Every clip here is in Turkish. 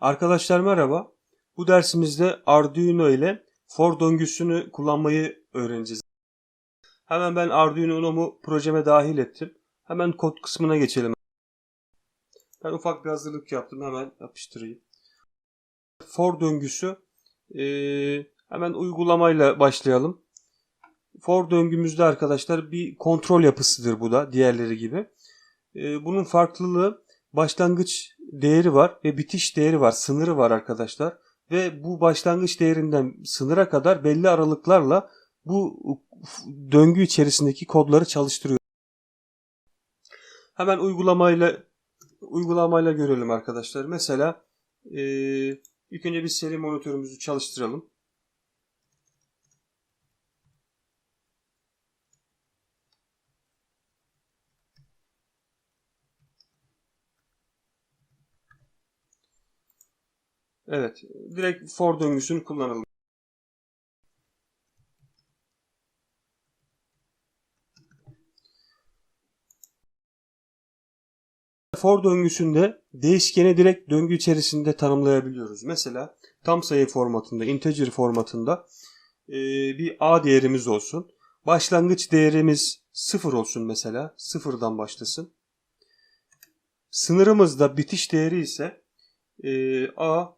Arkadaşlar merhaba. Bu dersimizde Arduino ile for döngüsünü kullanmayı öğreneceğiz. Hemen ben Arduino Uno'mu projeme dahil ettim. Hemen kod kısmına geçelim. Ben ufak bir hazırlık yaptım. Hemen yapıştırayım. For döngüsü ee, hemen uygulamayla başlayalım. For döngümüzde arkadaşlar bir kontrol yapısıdır bu da diğerleri gibi. Ee, bunun farklılığı başlangıç değeri var ve bitiş değeri var, sınırı var arkadaşlar. Ve bu başlangıç değerinden sınıra kadar belli aralıklarla bu döngü içerisindeki kodları çalıştırıyor. Hemen uygulamayla uygulamayla görelim arkadaşlar. Mesela e, ilk önce bir seri monitörümüzü çalıştıralım. Evet. Direkt for döngüsünü kullanalım. For döngüsünde değişkeni direkt döngü içerisinde tanımlayabiliyoruz. Mesela tam sayı formatında, integer formatında e, bir a değerimiz olsun. Başlangıç değerimiz 0 olsun mesela. Sıfırdan başlasın. Sınırımızda bitiş değeri ise e, a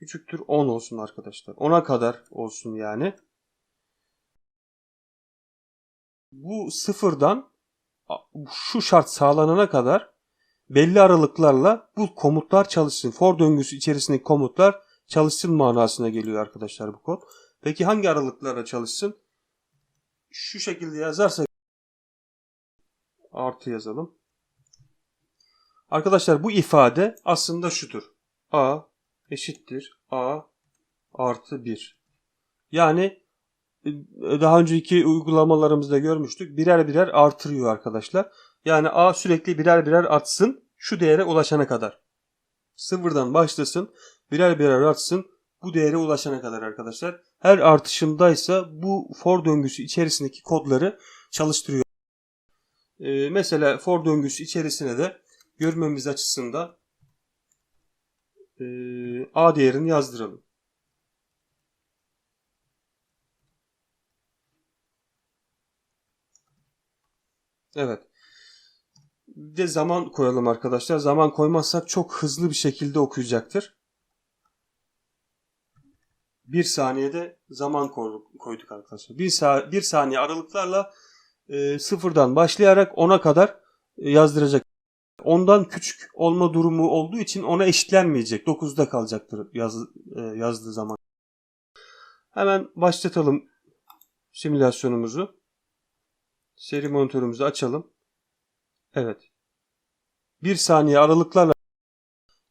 küçüktür 10 olsun arkadaşlar. 10'a kadar olsun yani. Bu sıfırdan şu şart sağlanana kadar belli aralıklarla bu komutlar çalışsın. For döngüsü içerisindeki komutlar çalışsın manasına geliyor arkadaşlar bu kod. Peki hangi aralıklarla çalışsın? Şu şekilde yazarsak artı yazalım. Arkadaşlar bu ifade aslında şudur. A eşittir a artı 1. Yani e, daha önceki uygulamalarımızda görmüştük. Birer birer artırıyor arkadaşlar. Yani a sürekli birer birer artsın şu değere ulaşana kadar. Sıfırdan başlasın birer birer artsın bu değere ulaşana kadar arkadaşlar. Her artışındaysa bu for döngüsü içerisindeki kodları çalıştırıyor. Ee, mesela for döngüsü içerisine de görmemiz açısından e, A değerini yazdıralım. Evet. Bir de zaman koyalım arkadaşlar. Zaman koymazsak çok hızlı bir şekilde okuyacaktır. Bir saniyede zaman koyduk arkadaşlar. Bir, sa bir saniye aralıklarla e, sıfırdan başlayarak ona kadar e, yazdıracak ondan küçük olma durumu olduğu için ona eşitlenmeyecek. 9'da kalacaktır yaz, e, yazdığı zaman. Hemen başlatalım simülasyonumuzu. Seri monitörümüzü açalım. Evet. Bir saniye aralıklarla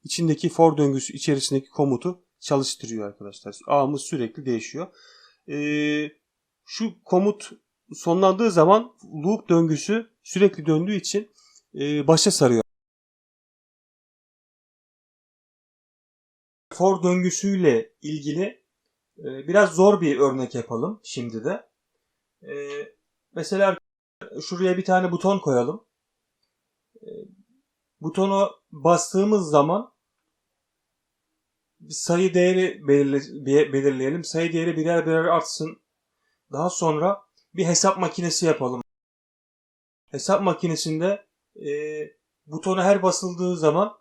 içindeki for döngüsü içerisindeki komutu çalıştırıyor arkadaşlar. A'mız sürekli değişiyor. Ee, şu komut sonlandığı zaman loop döngüsü sürekli döndüğü için e, başa sarıyor. For döngüsüyle ilgili e, biraz zor bir örnek yapalım şimdi de. E, mesela şuraya bir tane buton koyalım. E, butonu bastığımız zaman sayı değeri belirleyelim. Sayı değeri birer birer artsın. Daha sonra bir hesap makinesi yapalım. Hesap makinesinde e, butona her basıldığı zaman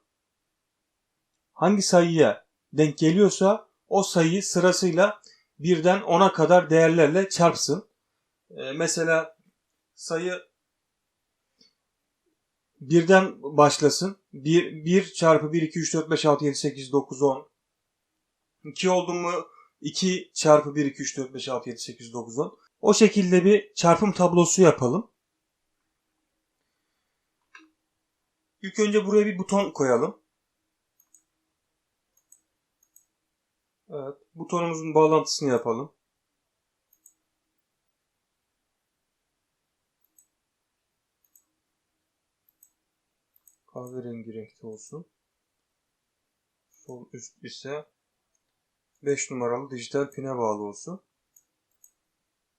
hangi sayıya denk geliyorsa o sayıyı sırasıyla birden 10'a kadar değerlerle çarpsın. E, mesela sayı birden başlasın. 1, 1 çarpı 1, 2, 3, 4, 5, 6, 7, 8, 9, 10. 2 oldu mu 2 çarpı 1, 2, 3, 4, 5, 6, 7, 8, 9, 10. O şekilde bir çarpım tablosu yapalım. İlk önce buraya bir buton koyalım. Evet, butonumuzun bağlantısını yapalım. Kahverengi renkte olsun. Sol üst ise 5 numaralı dijital pine bağlı olsun.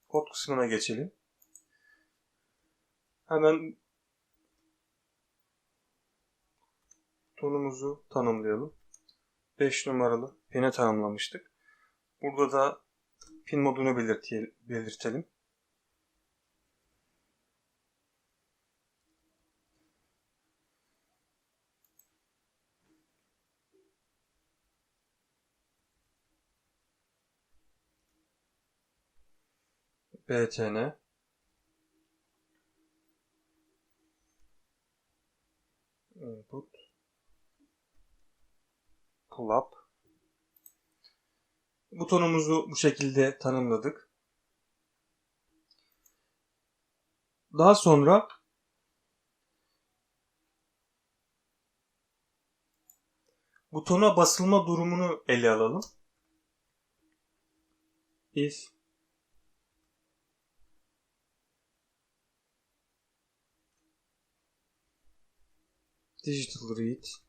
Kod kısmına geçelim. Hemen butonumuzu tanımlayalım. 5 numaralı pine tanımlamıştık. Burada da pin modunu belirtelim. BTN up butonumuzu bu şekilde tanımladık. Daha sonra butona basılma durumunu ele alalım. If digital read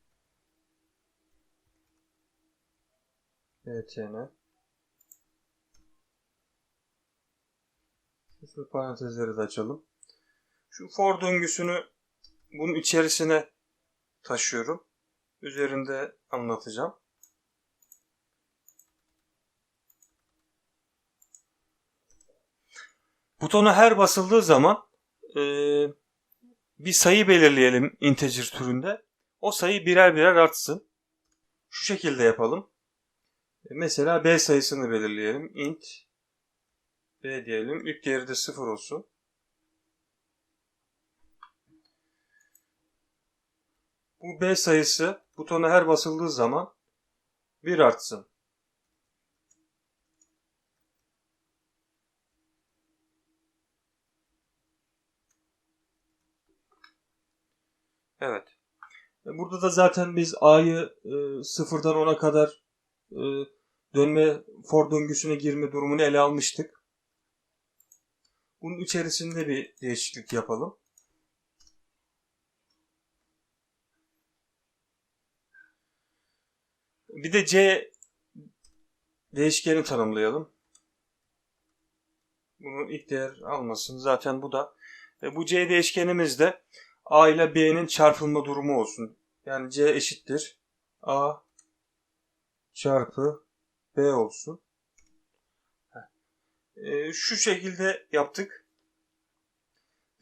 btn şu parantezleri de açalım. Şu for döngüsünü bunun içerisine taşıyorum. Üzerinde anlatacağım. Butona her basıldığı zaman eee, bir sayı belirleyelim integer türünde. O sayı birer birer artsın. Şu şekilde yapalım. Mesela B sayısını belirleyelim. int B diyelim. İlk değeri de 0 olsun. Bu B sayısı butona her basıldığı zaman 1 artsın. Evet. Burada da zaten biz A'yı e, sıfırdan 10'a kadar dönme for döngüsüne girme durumunu ele almıştık. Bunun içerisinde bir değişiklik yapalım. Bir de C değişkeni tanımlayalım. Bunun ilk değer almasın. Zaten bu da e, bu C değişkenimiz de A ile B'nin çarpılma durumu olsun. Yani C eşittir. A çarpı B olsun. Ee, şu şekilde yaptık.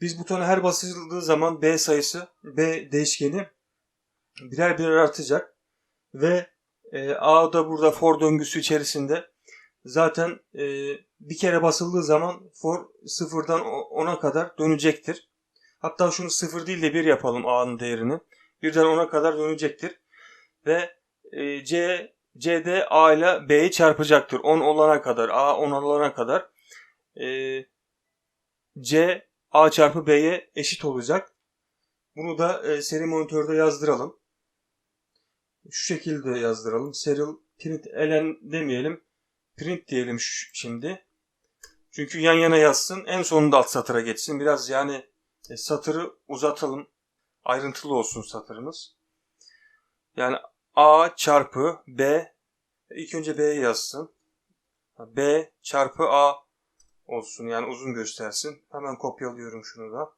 Biz butona her basıldığı zaman B sayısı, B değişkeni birer birer artacak. Ve e, A da burada for döngüsü içerisinde zaten e, bir kere basıldığı zaman for sıfırdan 10'a kadar dönecektir. Hatta şunu 0 değil de 1 yapalım A'nın değerini. Birden 10'a kadar dönecektir. Ve e, C CD A ile B'yi çarpacaktır. 10 olana kadar. A 10 olana kadar. E, C A çarpı B'ye eşit olacak. Bunu da e, seri monitörde yazdıralım. Şu şekilde yazdıralım. Serial print elen demeyelim. Print diyelim şimdi. Çünkü yan yana yazsın. En sonunda alt satıra geçsin. Biraz yani e, satırı uzatalım. Ayrıntılı olsun satırımız. Yani A çarpı B ilk önce B'ye yazsın. B çarpı A olsun yani uzun göstersin. Hemen kopyalıyorum şunu da.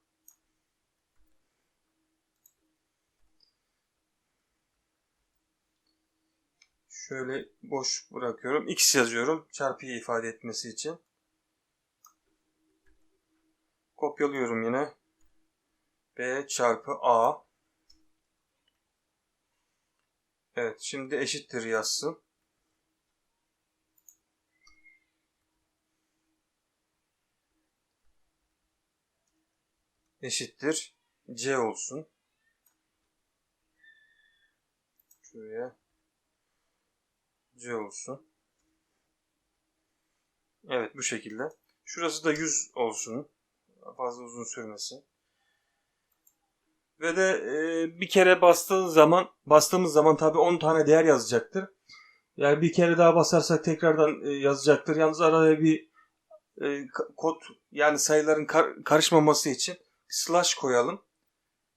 Şöyle boş bırakıyorum. X yazıyorum çarpıyı ifade etmesi için. Kopyalıyorum yine. B çarpı A. Evet şimdi eşittir yazsın. Eşittir C olsun. Şuraya C olsun. Evet bu şekilde. Şurası da 100 olsun. Fazla uzun sürmesin. Ve de e, bir kere bastığın zaman bastığımız zaman tabi 10 tane değer yazacaktır. Yani bir kere daha basarsak tekrardan e, yazacaktır. Yalnız araya bir e, kod yani sayıların kar- karışmaması için slash koyalım.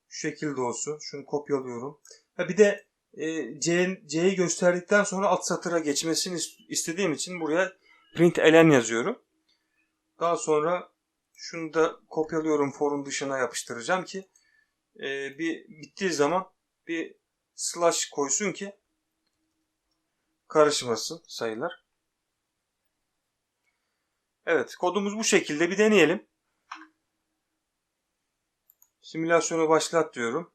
Şu şekilde olsun. Şunu kopyalıyorum. Ha bir de e, C, C'yi gösterdikten sonra alt satıra geçmesini is- istediğim için buraya print elen yazıyorum. Daha sonra şunu da kopyalıyorum forun dışına yapıştıracağım ki e, bir bittiği zaman bir slash koysun ki karışmasın sayılar. Evet kodumuz bu şekilde bir deneyelim. Simülasyonu başlat diyorum.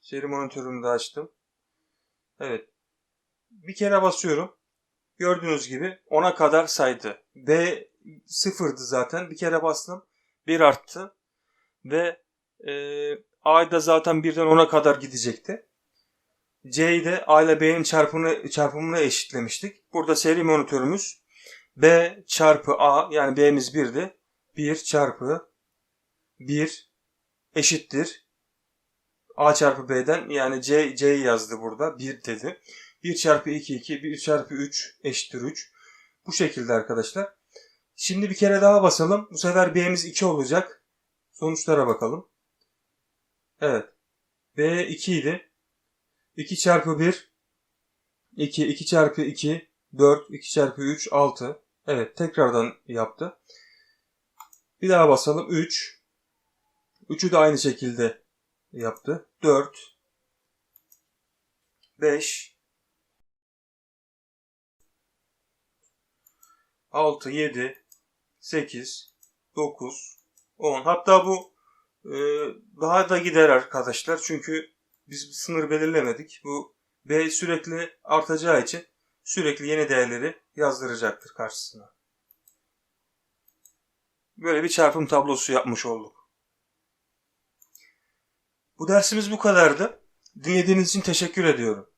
Seri monitörümü de açtım. Evet. Bir kere basıyorum. Gördüğünüz gibi 10'a kadar saydı. B sıfırdı zaten. Bir kere bastım. 1 arttı. Ve e, A'da zaten birden 10'a kadar gidecekti. C'yi de A ile B'nin çarpımını, çarpımını eşitlemiştik. Burada seri monitörümüz B çarpı A yani B'miz 1'di. 1 çarpı 1 eşittir. A çarpı B'den yani C, C'yi yazdı burada. 1 dedi. 1 çarpı 2 2, 1 çarpı 3 eşittir 3. Bu şekilde arkadaşlar. Şimdi bir kere daha basalım. Bu sefer B'miz 2 olacak. Sonuçlara bakalım. Evet. B 2 idi. 2 çarpı 1 2, 2 çarpı 2 4, 2 çarpı 3 6. Evet tekrardan yaptı. Bir daha basalım. 3. 3'ü de aynı şekilde yaptı. 4 5 6 7 8 9 10 hatta bu daha da gider arkadaşlar çünkü biz sınır belirlemedik. Bu B sürekli artacağı için sürekli yeni değerleri yazdıracaktır karşısına. Böyle bir çarpım tablosu yapmış olduk. Bu dersimiz bu kadardı. Dinlediğiniz için teşekkür ediyorum.